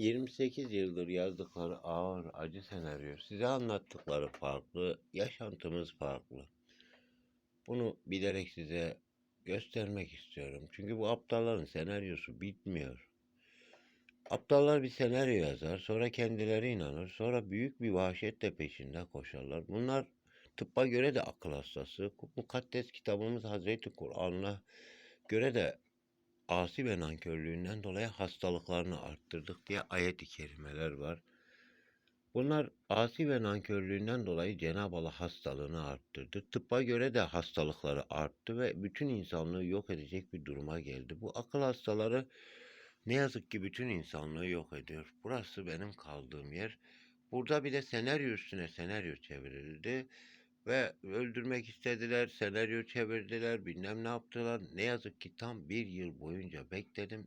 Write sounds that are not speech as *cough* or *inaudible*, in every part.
28 yıldır yazdıkları ağır acı senaryo, size anlattıkları farklı, yaşantımız farklı. Bunu bilerek size göstermek istiyorum. Çünkü bu aptalların senaryosu bitmiyor. Aptallar bir senaryo yazar, sonra kendileri inanır, sonra büyük bir vahşetle peşinde koşarlar. Bunlar tıbba göre de akıl hastası. Mukaddes kitabımız Hazreti Kur'an'a göre de asi ve nankörlüğünden dolayı hastalıklarını arttırdık diye ayet-i kerimeler var. Bunlar asi ve nankörlüğünden dolayı Cenab-ı Allah hastalığını arttırdı. Tıbba göre de hastalıkları arttı ve bütün insanlığı yok edecek bir duruma geldi. Bu akıl hastaları ne yazık ki bütün insanlığı yok ediyor. Burası benim kaldığım yer. Burada bir de senaryo üstüne senaryo çevrildi. Ve öldürmek istediler, senaryo çevirdiler, bilmem ne yaptılar. Ne yazık ki tam bir yıl boyunca bekledim.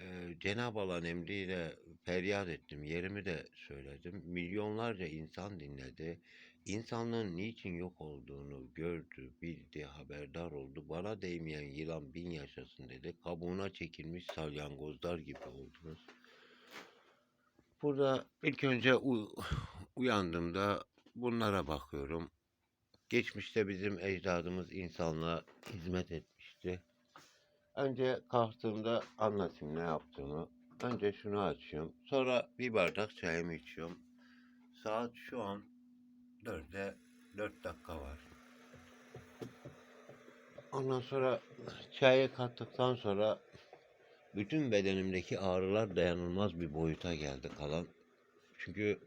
Ee, Cenab-ı Allah'ın emriyle feryat ettim, yerimi de söyledim. Milyonlarca insan dinledi. İnsanlığın niçin yok olduğunu gördü, bildi, haberdar oldu. Bana değmeyen yılan bin yaşasın dedi. Kabuğuna çekilmiş salyangozlar gibi oldunuz. Burada ilk önce u- uyandığımda bunlara bakıyorum. Geçmişte bizim ecdadımız insanlığa hizmet etmişti. Önce kalktığımda anlatayım ne yaptığımı. Önce şunu açıyorum. Sonra bir bardak çayımı içiyorum. Saat şu an 4'e 4 dakika var. Ondan sonra çayı kattıktan sonra bütün bedenimdeki ağrılar dayanılmaz bir boyuta geldi kalan. Çünkü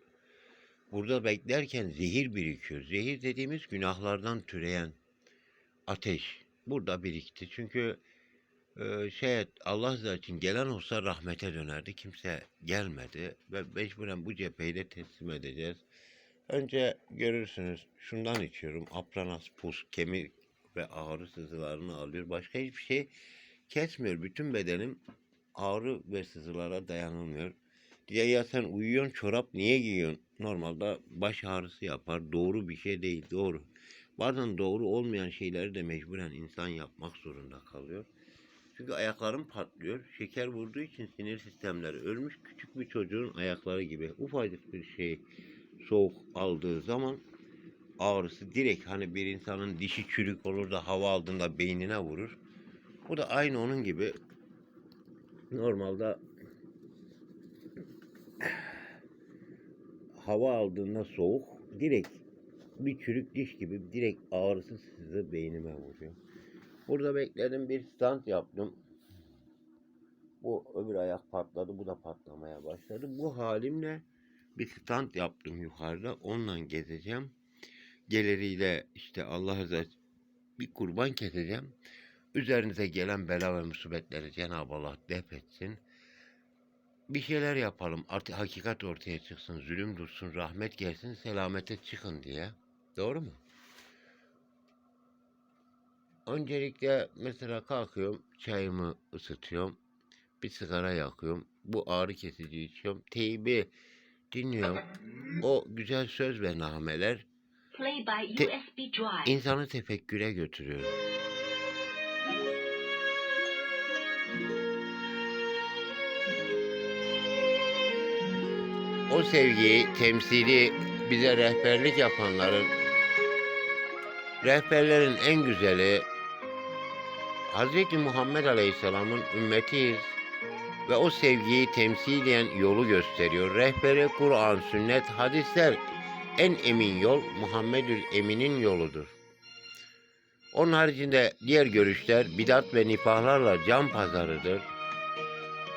burada beklerken zehir birikiyor. Zehir dediğimiz günahlardan türeyen ateş burada birikti. Çünkü e, şey Allah rızası için gelen olsa rahmete dönerdi. Kimse gelmedi ve mecburen bu cepheyi de teslim edeceğiz. Önce görürsünüz şundan içiyorum. Apranas pus, kemik ve ağrı sızılarını alıyor. Başka hiçbir şey kesmiyor. Bütün bedenim ağrı ve sızılara dayanılmıyor. Diye ya sen uyuyorsun çorap niye giyiyorsun? Normalde baş ağrısı yapar. Doğru bir şey değil. Doğru. Bazen doğru olmayan şeyleri de mecburen insan yapmak zorunda kalıyor. Çünkü ayaklarım patlıyor. Şeker vurduğu için sinir sistemleri ölmüş küçük bir çocuğun ayakları gibi. Ufacık bir şey soğuk aldığı zaman ağrısı direkt hani bir insanın dişi çürük olur da hava aldığında beynine vurur. Bu da aynı onun gibi normalde hava aldığında soğuk direkt bir çürük diş gibi direkt ağrısı sizi beynime vuruyor. Burada bekledim bir stand yaptım. Bu öbür ayak patladı bu da patlamaya başladı. Bu halimle bir stand yaptım yukarıda. Onunla gezeceğim. Geliriyle işte Allah rızası bir kurban keseceğim. Üzerinize gelen bela ve musibetleri Cenab-ı Allah def etsin. Bir şeyler yapalım. Artık hakikat ortaya çıksın. Zulüm dursun. Rahmet gelsin. Selamete çıkın diye. Doğru mu? Öncelikle mesela kalkıyorum. Çayımı ısıtıyorum. Bir sigara yakıyorum. Bu ağrı kesici içiyorum. Teybi dinliyorum. O güzel söz ve nameler Te- insanı tefekküre götürüyor. O sevgiyi temsili bize rehberlik yapanların rehberlerin en güzeli Hz. Muhammed Aleyhisselam'ın ümmetiyiz ve o sevgiyi temsilen yolu gösteriyor. Rehberi Kur'an, sünnet, hadisler en emin yol Muhammedül Emin'in yoludur. Onun haricinde diğer görüşler bidat ve nifahlarla can pazarıdır.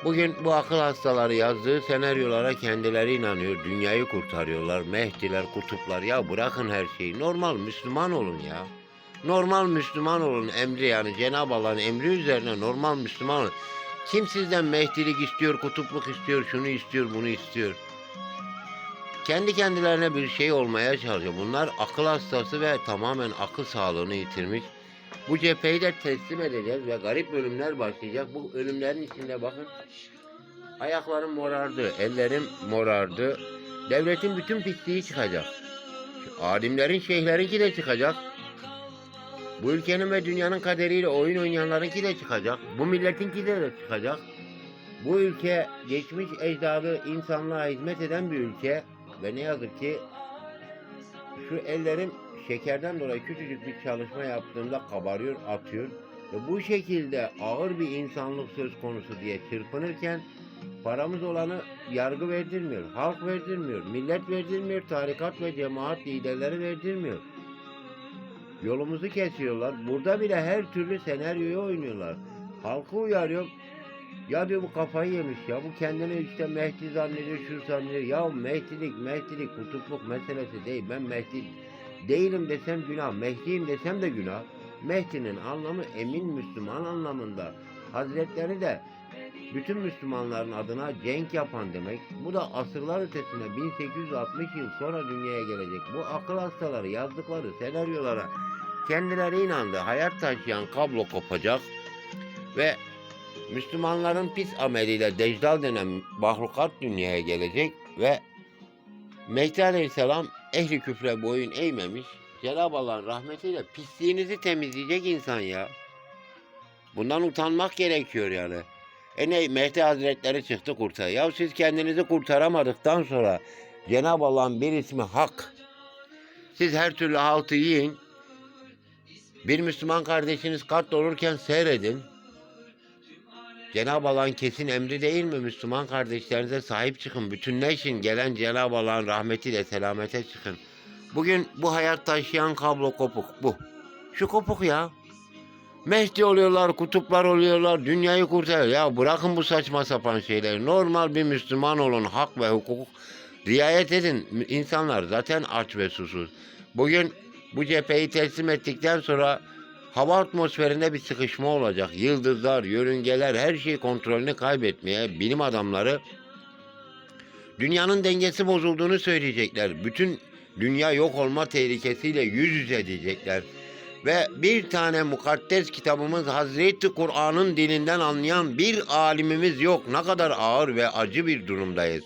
Bugün bu akıl hastaları yazdığı senaryolara kendileri inanıyor, dünyayı kurtarıyorlar, Mehdiler, kutuplar. Ya bırakın her şeyi, normal Müslüman olun ya. Normal Müslüman olun emri yani Cenab-ı Allah'ın emri üzerine normal Müslüman olun. Kim sizden Mehdilik istiyor, kutupluk istiyor, şunu istiyor, bunu istiyor. Kendi kendilerine bir şey olmaya çalışıyor. Bunlar akıl hastası ve tamamen akıl sağlığını yitirmiş. Bu cepheyi de teslim edeceğiz ve garip ölümler başlayacak. Bu ölümlerin içinde bakın ayaklarım morardı, ellerim morardı. Devletin bütün pisliği çıkacak. Alimlerin, şeyhlerinki de çıkacak. Bu ülkenin ve dünyanın kaderiyle oyun oynayanlarınki de çıkacak. Bu milletinki de, de çıkacak. Bu ülke geçmiş ecdadı insanlığa hizmet eden bir ülke ve ne yazık ki şu ellerim şekerden dolayı küçücük bir çalışma yaptığımda kabarıyor, atıyor. Ve bu şekilde ağır bir insanlık söz konusu diye çırpınırken paramız olanı yargı verdirmiyor, halk verdirmiyor, millet verdirmiyor, tarikat ve cemaat liderleri verdirmiyor. Yolumuzu kesiyorlar. Burada bile her türlü senaryoyu oynuyorlar. Halkı uyarıyor. Ya diyor bu kafayı yemiş ya. Bu kendini işte Mehdi zannediyor, şu zannediyor. Ya Mehdilik, Mehdilik, kutupluk meselesi değil. Ben Mehdi değilim desem günah. Mehdiyim desem de günah. Mehdi'nin anlamı emin Müslüman anlamında. Hazretleri de bütün Müslümanların adına cenk yapan demek. Bu da asırlar ötesine 1860 yıl sonra dünyaya gelecek. Bu akıl hastaları yazdıkları senaryolara kendileri inandı. Hayat taşıyan kablo kopacak ve Müslümanların pis ameliyle Decdal denen mahlukat dünyaya gelecek ve Mehdi Aleyhisselam ehli küfre boyun eğmemiş. Cenab-ı Allah'ın rahmetiyle pisliğinizi temizleyecek insan ya. Bundan utanmak gerekiyor yani. E ne Mehdi Hazretleri çıktı kurtar. Ya siz kendinizi kurtaramadıktan sonra Cenab-ı Allah'ın bir ismi hak. Siz her türlü haltı yiyin. Bir Müslüman kardeşiniz katledilirken seyredin. Cenab-ı Allah'ın kesin emri değil mi? Müslüman kardeşlerinize sahip çıkın. Bütünleşin. Gelen Cenab-ı Allah'ın rahmetiyle selamete çıkın. Bugün bu hayat taşıyan kablo kopuk bu. Şu kopuk ya. Mehdi oluyorlar, kutuplar oluyorlar, dünyayı kurtarıyor. Ya bırakın bu saçma sapan şeyleri. Normal bir Müslüman olun, hak ve hukuk riayet edin. İnsanlar zaten aç ve susuz. Bugün bu cepheyi teslim ettikten sonra hava atmosferinde bir sıkışma olacak. Yıldızlar, yörüngeler her şey kontrolünü kaybetmeye bilim adamları dünyanın dengesi bozulduğunu söyleyecekler. Bütün dünya yok olma tehlikesiyle yüz yüze diyecekler. Ve bir tane mukaddes kitabımız Hazreti Kur'an'ın dilinden anlayan bir alimimiz yok. Ne kadar ağır ve acı bir durumdayız.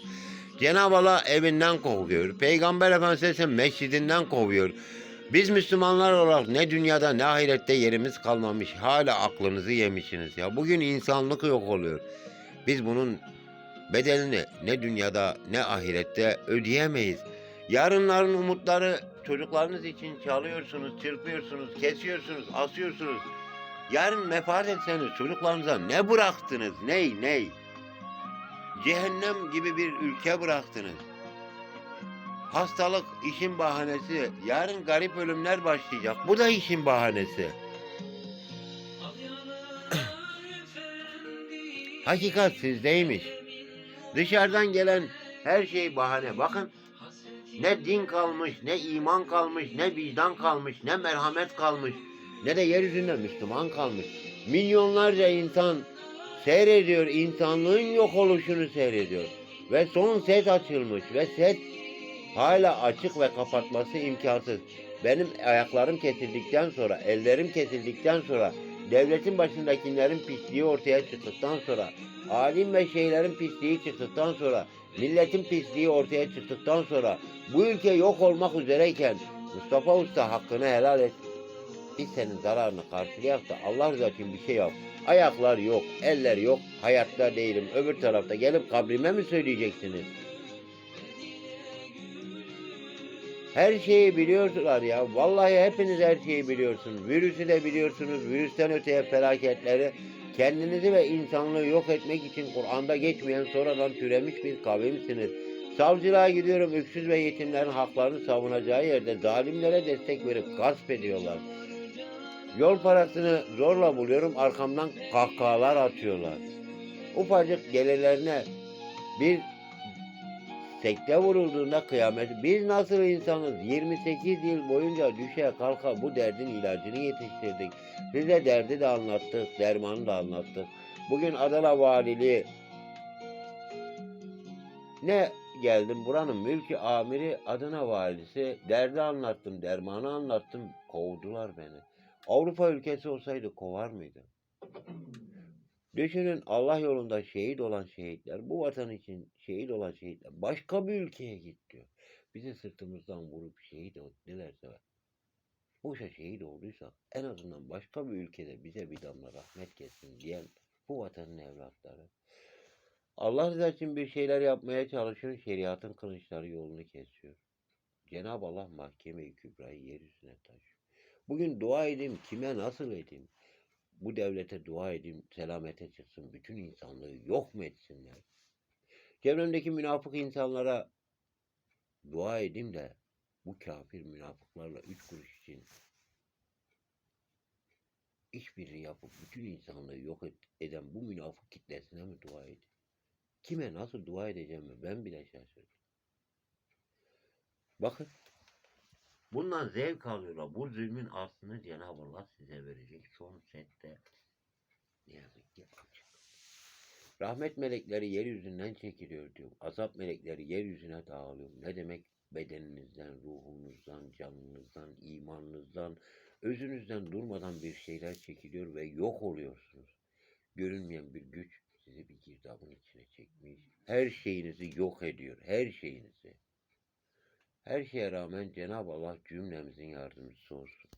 Cenab-ı Allah evinden kovuyor. Peygamber Efendimiz mescidinden kovuyor. Biz Müslümanlar olarak ne dünyada ne ahirette yerimiz kalmamış. Hala aklınızı yemişsiniz ya. Bugün insanlık yok oluyor. Biz bunun bedelini ne dünyada ne ahirette ödeyemeyiz. Yarınların umutları çocuklarınız için çalıyorsunuz, çırpıyorsunuz, kesiyorsunuz, asıyorsunuz. Yarın vefat etseniz çocuklarınıza ne bıraktınız? Ney ney? Cehennem gibi bir ülke bıraktınız. Hastalık işin bahanesi. Yarın garip ölümler başlayacak. Bu da işin bahanesi. *coughs* Hakikat sizdeymiş. Dışarıdan gelen her şey bahane. Bakın ne din kalmış, ne iman kalmış, ne vicdan kalmış, ne merhamet kalmış, ne de yeryüzünde Müslüman kalmış. Milyonlarca insan seyrediyor, insanlığın yok oluşunu seyrediyor. Ve son set açılmış ve set hala açık ve kapatması imkansız. Benim ayaklarım kesildikten sonra, ellerim kesildikten sonra, devletin başındakilerin pisliği ortaya çıktıktan sonra, alim ve şeylerin pisliği çıktıktan sonra, milletin pisliği ortaya çıktıktan sonra, bu ülke yok olmak üzereyken Mustafa Usta hakkını helal et. Biz senin zararını karşılayak da Allah rızası için bir şey yap. Ayaklar yok, eller yok, hayatta değilim. Öbür tarafta gelip kabrime mi söyleyeceksiniz? Her şeyi biliyorlar ya. Vallahi hepiniz her şeyi biliyorsunuz. Virüsü de biliyorsunuz. Virüsten öteye felaketleri. Kendinizi ve insanlığı yok etmek için Kur'an'da geçmeyen sonradan türemiş bir kavimsiniz. Savcılığa gidiyorum öksüz ve yetimlerin haklarını savunacağı yerde zalimlere destek verip gasp ediyorlar. Yol parasını zorla buluyorum arkamdan kahkahalar atıyorlar. Ufacık gelelerine bir sekte vurulduğunda kıyamet. Biz nasıl insanız? 28 yıl boyunca düşe kalka bu derdin ilacını yetiştirdik. Size derdi de anlattık, dermanı da anlattık. Bugün Adana Valiliği ne geldim buranın mülki amiri Adana valisi derdi anlattım, dermanı anlattım. Kovdular beni. Avrupa ülkesi olsaydı kovar mıydı? Düşünün Allah yolunda şehit olan şehitler, bu vatan için şehit olan şehitler başka bir ülkeye git diyor. Bizi sırtımızdan vurup şehit ettilerse, boşa şehit olduysak en azından başka bir ülkede bize bir damla rahmet gelsin diyen bu vatanın evlatları. Allah rızası için bir şeyler yapmaya çalışın. Şeriatın kılıçları yolunu kesiyor. Cenab-ı Allah mahkeme-i kübrayı yeryüzüne taşıyor. Bugün dua edeyim. Kime nasıl edeyim? Bu devlete dua edeyim. Selamete çıksın. Bütün insanlığı yok mu etsinler? Çevremdeki münafık insanlara dua edeyim de bu kafir münafıklarla üç kuruş için işbirliği yapıp bütün insanlığı yok et- eden bu münafık kitlesine mi dua edeyim? Kime nasıl dua edeceğimi ben bile şaşırdım. Bakın. Bundan zevk alıyorlar. Bu zulmün aslını Cenab-ı Allah size verecek. Son sette ne yazık ki. Rahmet melekleri yeryüzünden çekiliyor diyor. Azap melekleri yeryüzüne dağılıyor. Ne demek? Bedeninizden, ruhunuzdan, canınızdan, imanınızdan, özünüzden durmadan bir şeyler çekiliyor ve yok oluyorsunuz. Görünmeyen bir güç sizi bir girdabın içine çekmiş. Her şeyinizi yok ediyor. Her şeyinizi. Her şeye rağmen Cenab-ı Allah cümlemizin yardımcısı olsun.